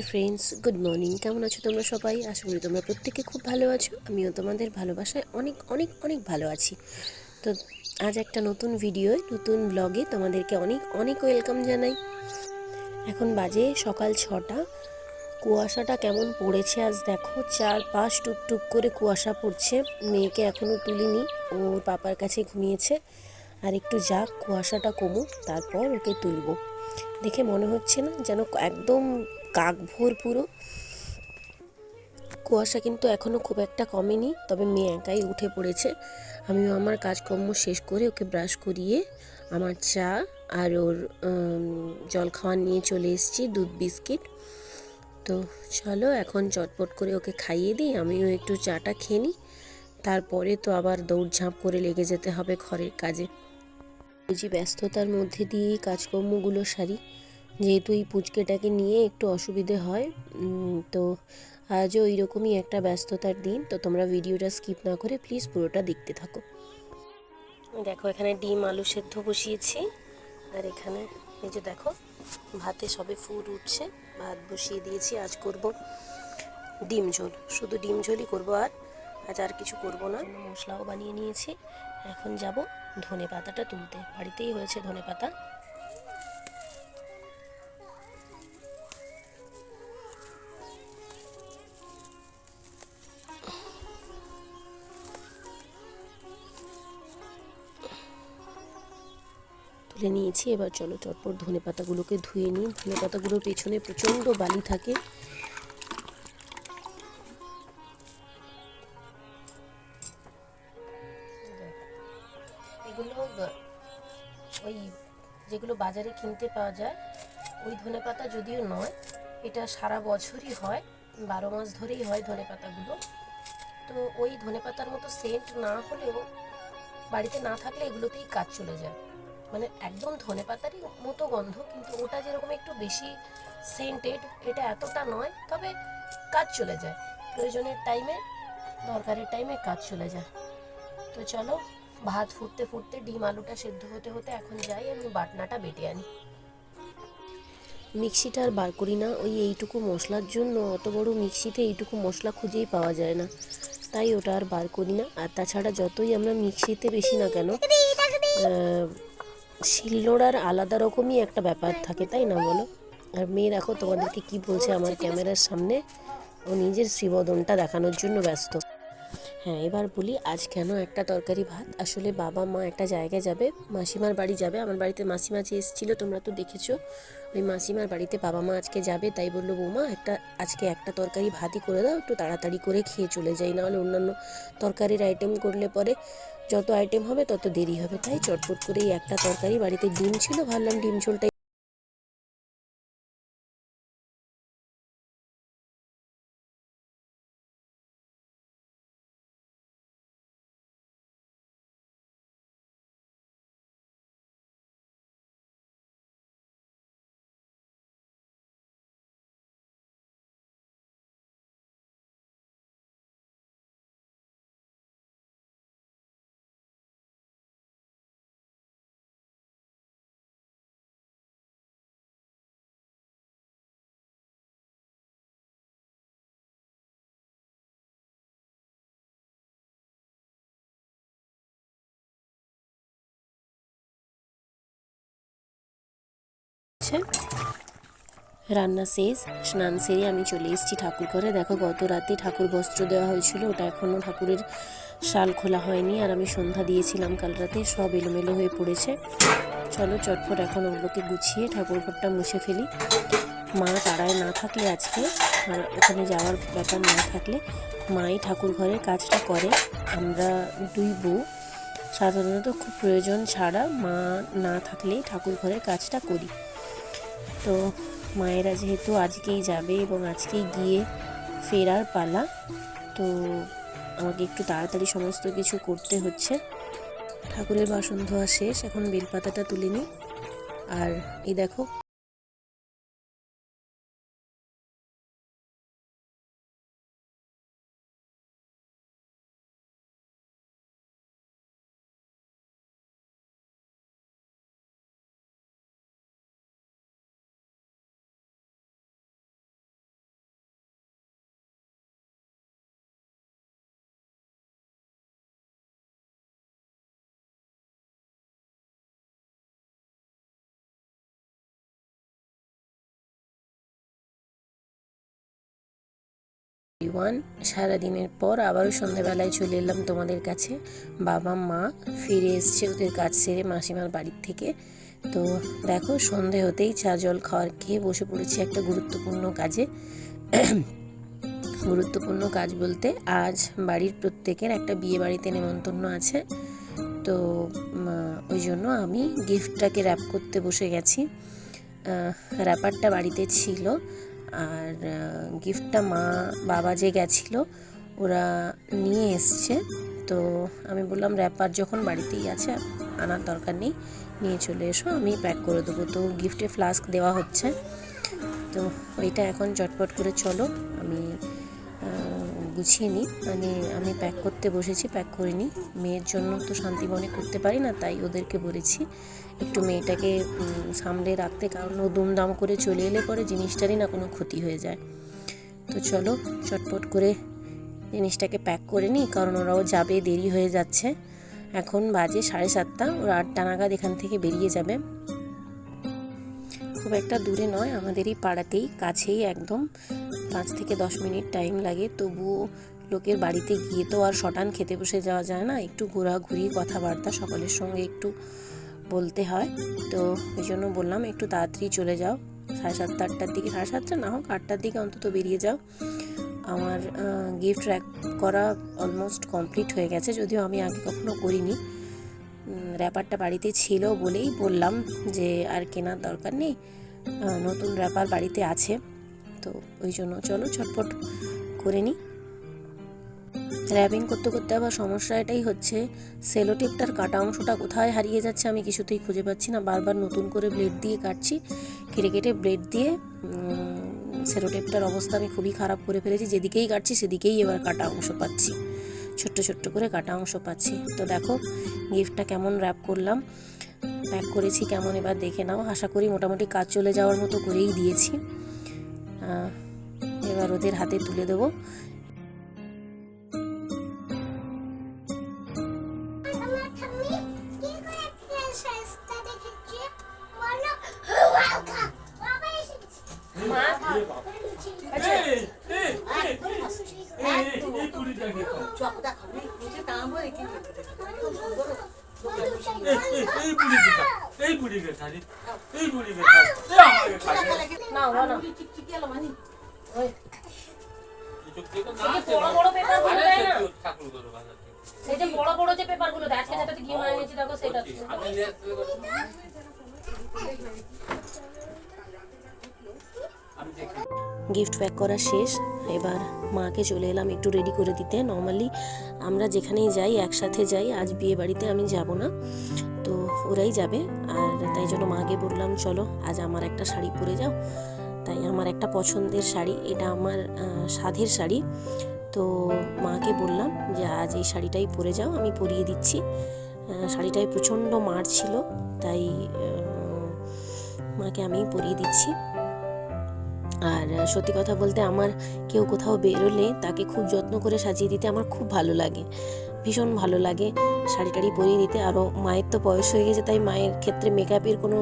Hello friends, good morning. কেমন আছো তোমরা সবাই? আশা করি তোমরা প্রত্যেকে খুব ভালো আছো। আমিও তোমাদের ভালোবাসায় অনেক অনেক অনেক ভালো আছি। তো আজ একটা নতুন ভিডিওয় নতুন ব্লগে তোমাদেরকে অনেক অনেক ওয়েলকাম জানাই। এখন বাজে সকাল ছটা। কুয়াশাটা কেমন পড়েছে আজ দেখো। চার পাঁচ টুপ করে কুয়াশা পড়ছে। মেয়েকে এখনও তুলিনি ওর পাপার কাছে ঘুমিয়েছে। আর একটু যাক, কুয়াশাটা কমুক, তারপর ওকে তুলবো। দেখে মনে হচ্ছে না যেন একদম কাক ভোর পুরো। কুয়াশা কিন্তু এখনও খুব একটা কমেনি, তবে মেয়ে একাই উঠে পড়েছে। আমিও আমার কাজকর্ম শেষ করে ওকে ব্রাশ করিয়ে আমার চা আর ওর জল খাওয়ার নিয়ে চলে এসেছি, দুধ, বিস্কিট। তো চলো এখন চটপট করে ওকে খাইয়ে দিই, আমিও একটু চাটা খেয়ে নিই। তারপরে তো আবার দৌড়ঝাঁপ করে লেগে যেতে হবে ঘরের কাজে। যে ব্যস্ততার মধ্যে দিয়েই কাজকর্মগুলো সারি। যেহেতু এই পুচকেটাকে নিয়ে একটু অসুবিধে হয় তো আজও রকমই একটা ব্যস্ততার দিন, তো তোমরা ভিডিওটা স্কিপ না করে প্লিজ পুরোটা দেখতে থাকো। দেখো, এখানে ডিম, আলু সেদ্ধ বসিয়েছি, আর এখানে এই যে দেখো, ভাতে সবে ফুট উঠছে, ভাত বসিয়ে দিয়েছি, আজ করব ডিম ঝোল। শুধু ডিম ঝোলই করব আর, আজ আর কিছু করব না। মশলাও বানিয়ে নিয়েছি, এখন যাব ধনে পাতাটা তুলতে। বাড়িতেই হয়েছে ধনে পাতা তুলে নিয়েছি। এবার চলো চটপট ধনে পাতাগুলোকে ধুয়ে নিই। ধনে পাতাগুলোর পেছনে প্রচণ্ড বালি থাকে। এগুলো, ওই যেগুলো বাজারে কিনতে পাওয়া যায়, ওই ধনে পাতা যদিও নয়, এটা সারা বছরই হয়, বারো মাস ধরেই হয় ধনে পাতাগুলো। তো ওই ধনে পাতার মতো সেন্ট না হলেও বাড়িতে না থাকলে এগুলোতেই কাজ চলে যায়। মানে একদম ধনে পাতারই মতো গন্ধ, কিন্তু ওটা যেরকম একটু বেশি সেন্টেড এটা এতটা নয়, তবে কাজ চলে যায়। প্রয়োজনের টাইমে দরকারের টাইমে কাজ চলে যায়। তো চলো, ভাত ফুটতে ফুটতে ডিম আলুটা সেদ্ধ হতে হতে এখন যাই, আমি বাটনাটা বেটে আনি। মিক্সিটা আর বার করি না, ওই এইটুকু মশলার জন্য, অত বড় মিক্সিতে এইটুকু মশলা খুঁজেই পাওয়া যায় না। তাই ওটা আর বার করি না, আর তাছাড়া যতই আমরা মিক্সিতে বেশি না কেন শিলনোড়ার আলাদা রকমই একটা ব্যাপার থাকে, তাই না বলো? আর মেয়ে দেখো তোমাদেরকে কি বলছে আমার ক্যামেরার সামনে? ও নিজের শ্রীবদনটা দেখানোর জন্য ব্যস্ত। হ্যাঁ এবার বলি আজ কেন একটা তরকারি ভাত? আসলে বাবা মা একটা জায়গায় যাবে, মাসিমার বাড়ি যাবে। আমার বাড়িতে মাসিমা যে এসেছিল, তোমরা তো দেখেছ। ওই মাসিমার বাড়িতে বাবা মা আজকে যাবে, তাই বলল, বৌমা, একটা, আজকে একটা তরকারি ভাতই করে দাও, একটু তাড়াতাড়ি করে খেয়ে চলে যাই, নাহলে অন্যান্য তরকারির আইটেম করলে পরে যত আইটেম হবে তত দেরি হবে। তাই চটপট করেই একটা তরকারি বাড়িতে ডিম ছিল, ভাবলাম ডিম ঝোলটাই হচ্ছে রান্না শেষ, স্নান সেরে আমি চলে এসেছি ঠাকুর ঘরে দেখো গত রাতে ঠাকুর বস্ত্র দেওয়া হয়েছিল, ওটা এখনও ঠাকুরের শাল খোলা হয়নি। আর আমি সন্ধ্যা দিয়েছিলাম কাল রাতে, সব এলোমেলো হয়ে পড়েছে। চলো চটপট এখন ওগুলোকে গুছিয়ে ঠাকুর ঘরটা মুছে ফেলি। মা তাড়ায় না থাকলে আজকে, আর ওখানে যাওয়ার ব্যাপার না থাকলে মাই ঠাকুর ঘরের কাজটা করে। আমরা দুই বউ, সাধারণত খুব প্রয়োজন ছাড়া মা না থাকলেই ঠাকুর ঘরের কাজটা করি। তো মায়েরা যেহেতু আজকেই যাবে এবং আজকেই গিয়ে ফেরার পালা, তো আমাকে একটু তাড়াতাড়ি সমস্ত কিছু করতে হচ্ছে। ঠাকুরের বাসন ধোয়া শেষ, এখন বেলপাতাটা তুলে নিই। আর এই দেখো ওয়ান সারাদিনের পর আবারও সন্ধ্যাবেলায় চলে এলাম তোমাদের কাছে। বাবা, মা ফিরে এসছে ওদের কাজ সেরে মাসিমার বাড়ির থেকে। তো দেখো, সন্ধে হতেই চা, জল খাওয়ার খেয়ে বসে পড়েছি একটা গুরুত্বপূর্ণ কাজে। গুরুত্বপূর্ণ কাজ বলতে আজ বাড়ির প্রত্যেকের একটা বিয়ে বাড়িতে নেমন্তন্ন আছে। তো ওই জন্য আমি গিফটটাকে র্যাপ করতে বসে গেছি। র্যাপারটা বাড়িতে ছিল। আর গিফটটা মা, বাবা যে গেছিল, ওরা নিয়ে এসছে। তো আমি বললাম, র্যাপার যখন বাড়িতেই আছে, আনার দরকার নেই, নিয়ে চলে এসো, আমি প্যাক করে দেবো। তো গিফটে ফ্লাস্ক দেওয়া হচ্ছে। তো ওইটা এখন চটপট করে চলো, আমি গুছিয়ে নিই। মানে আমি প্যাক করতে বসেছি প্যাক করে নিই। মেয়ের জন্য তো শান্তিবনে করতে পারি না, তাই ওদেরকে বলেছি একটু মেয়েটাকে সামলে রাখতে কারণ ও দুমদাম করে চলে এলে পরে জিনিসটারই না কোনো ক্ষতি হয়ে যায়। তো চলো, চটপট করে জিনিসটাকে প্যাক করে নিই, কারণ ওরাও যাবে, দেরি হয়ে যাচ্ছে। এখন বাজে সাড়ে সাতটা, ওরা আটটা নাগাদ এখান থেকে বেরিয়ে যাবে। খুব একটা দূরে নয় আমাদের এই পাড়াতেই, কাছেই একদম। পাঁচ থেকে দশ মিনিট টাইম লাগে, তবুও লোকের বাড়িতে গিয়ে তো আর শটান খেতে বসে যাওয়া যায় না। একটু ঘোরাঘুরি, কথাবার্তা, সকলের সঙ্গে একটু বলতে হয়। তো ওই জন্য বললাম, একটু তাড়াতাড়ি চলে যাও। সাড়ে সাতটা আটটার দিকে, সাড়ে সাতটা না হোক, আটটার দিকে অন্তত বেরিয়ে যাও। আমার গিফট র্যাক করা অলমোস্ট কমপ্লিট হয়ে গেছে, যদিও আমি আগে কখনো করিনি। র্যাপারটা বাড়িতে ছিল বলেই বললাম যে, আর কেনার দরকার নেই। নতুন র্যাপার বাড়িতে আছে। তো ওই জন্য চলো ছটপট করে নিই র্যাপিং করতে করতে আবার সমস্যা এটাই হচ্ছে সেলো টেপটার কাটা অংশটা কোথায় হারিয়ে যাচ্ছে আমি কিছুতেই খুঁজে পাচ্ছি না। বারবার নতুন করে ব্লেড দিয়ে কাটছি, কেটে কেটে ব্লেড দিয়ে সেলো টেপটার অবস্থা আমি খুবই খারাপ করে ফেলেছি। যেদিকেই কাটছি সেদিকেই এবার কাটা অংশ পাচ্ছি, ছোট্ট ছোট্ট করে কাটা অংশ পাচ্ছি। তো দেখো, গিফটটা কেমন র্যাপ করলাম প্যাক করেছি কেমন এবার দেখে নাও। আশা করি মোটামুটি কাজ চলে যাওয়ার মতো করেই দিয়েছি। এবার ওদের হাতে তুলে দেবো। এই পুরিকে খা, এই আমাকে খা রে। না না না আছে বড় বড় পেপারগুলো দেয় না? সেই যে বড় বড় যে পেপারগুলো দেয় আজকে যেটাতে ঘি মানে নিয়েছি দেখো সেটা? আমি গিফট প্যাক করা শেষ। এবার মাকে চলে এলাম একটু রেডি করে দিতে। নর্মালি আমরা যেখানেই যাই, একসাথে যাই, আজ বিয়ে বাড়িতে আমি যাব না। তো ওরাই যাবে। আর তাই জন্য মাকে বললাম, চলো, আজ আমার একটা শাড়ি পরে যাও। তাই আমার একটা পছন্দের শাড়ি, এটা আমার সাধের শাড়ি। তো মাকে বললাম যে, আজ এই শাড়িটাই পরে যাও, আমি পরিয়ে দিচ্ছি। শাড়িটায় প্রচণ্ড মার ছিল, তাই মাকে আমি পরিয়ে দিচ্ছি। আর সত্যি কথা বলতে আমার কেউ কোথাও বেরোলে তাকে খুব যত্ন করে সাজিয়ে দিতে আমার খুব ভালো লাগে। ভীষণ ভালো লাগে শাড়ি টাড়ি পরিয়ে দিতে আরও মায়ের তো বয়স হয়ে গেছে, তাই মায়ের ক্ষেত্রে মেকআপের কোনো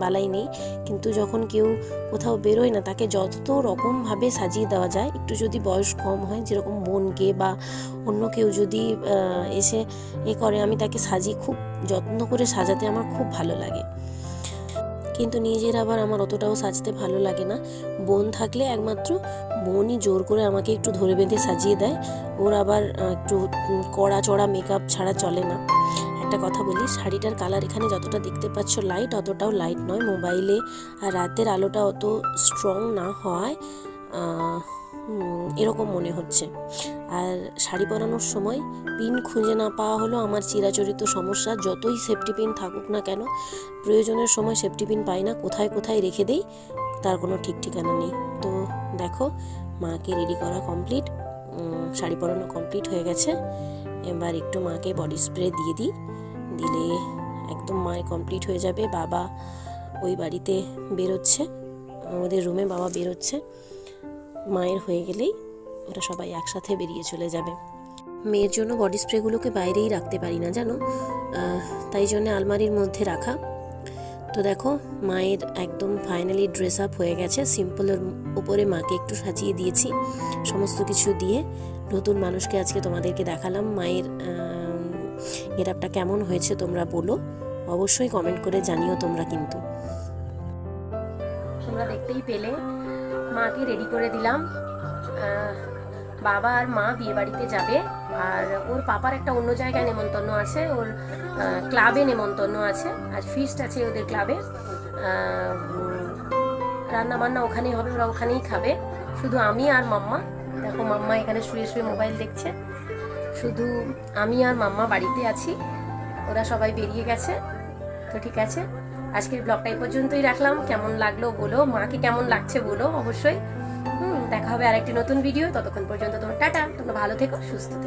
বালাই নেই। কিন্তু যখন কেউ কোথাও বেরোয় না, তাকে যত রকমভাবে সাজিয়ে দেওয়া যায়, একটু যদি বয়স কম হয়, যেরকম বোনকে বা অন্য কেউ যদি এসে এ করে, আমি তাকে সাজিয়ে খুব যত্ন করে সাজাতে আমার খুব ভালো লাগে। কিন্তু নিজের আবার আমার অতটাও সাজতে ভালো লাগে না। বোন থাকলে একমাত্র বোনই জোর করে আমাকে একটু ধরে বেঁধে সাজিয়ে দেয়। ওর আবার একটু কড়া চড়া মেকআপ ছাড়া চলে না। একটা কথা বলি শাড়িটার কালার এখানে যতটা দেখতে পাচ্ছ লাইট অতটাও লাইট নয়। মোবাইলে আর রাতের আলোটা অত স্ট্রং না উম, এরকম মনে হচ্ছে। আর শাড়ি পরানোর সময় পিন খুঁজে না পাওয়া হলো আমার চিরাচরিত সমস্যা, যতই সেফটি পিন থাকুক না কেন, প্রয়োজনের সময় সেফটি পিন পাই না, কোথায় কোথায় রেখে দেই, তার কোনো ঠিক ঠিকানা নেই। তো দেখো, মাকে রেডি করা কমপ্লিট শাড়ি পরানো কমপ্লিট হয়ে গেছে। এবার একটু মাকে বডি স্প্রে দিয়ে দিই। দিলে একদম মায়ের কমপ্লিট হয়ে যাবে, বাবা ওই বাড়িতে বেরোচ্ছে, আমাদের রুমে বাবা বেরোচ্ছে। মায়ের হয়ে গেলেই ওরা সবাই একসাথে বেরিয়ে চলে যাবে। মেয়ের জন্য বডি স্প্রেগুলোকে বাইরেই রাখতে পারি না, জানো? তাই জন্য আলমারির মধ্যে রাখা। তো দেখো, মায়ের একদম ফাইনালি ড্রেস আপ হয়ে গেছে। সিম্পলের উপরে মাকে একটু সাজিয়ে দিয়েছি। সমস্ত কিছু দিয়ে নতুন মানুষকে আজকে তোমাদেরকে দেখালাম। মায়ের গেটআপটা কেমন হয়েছে তোমরা বলো। অবশ্যই কমেন্ট করে জানিও তোমরা কিন্তু। তোমরা দেখতেই পেলে মাকে রেডি করে দিলাম। বাবা আর মা বিয়ে বাড়িতে যাবে। আর ওর পাপার একটা অন্য জায়গায় নেমন্তন্ন আছে। ওর ক্লাবে নেমন্তন্ন আছে। আর ফিস্ট আছে ওদের ক্লাবে। রান্না বান্না ওখানেই হবে, ওরা ওখানেই খাবে। শুধু আমি আর মাম্মা। দেখো মাম্মা এখানে শুয়ে শুয়ে মোবাইল দেখছে। শুধু আমি আর মাম্মা বাড়িতে আছি। ওরা সবাই বেরিয়ে গেছে। তো ঠিক আছে। আজকের ব্লগটা এই পর্যন্তই রাখলাম। কেমন লাগল বলো। মাকে কেমন লাগছে বলো অবশ্যই। দেখা হবে আরেকটি নতুন ভিডিও ততক্ষণ পর্যন্ত তোমার টাটা। তোমরা ভালো থেকো, সুস্থ থেকো।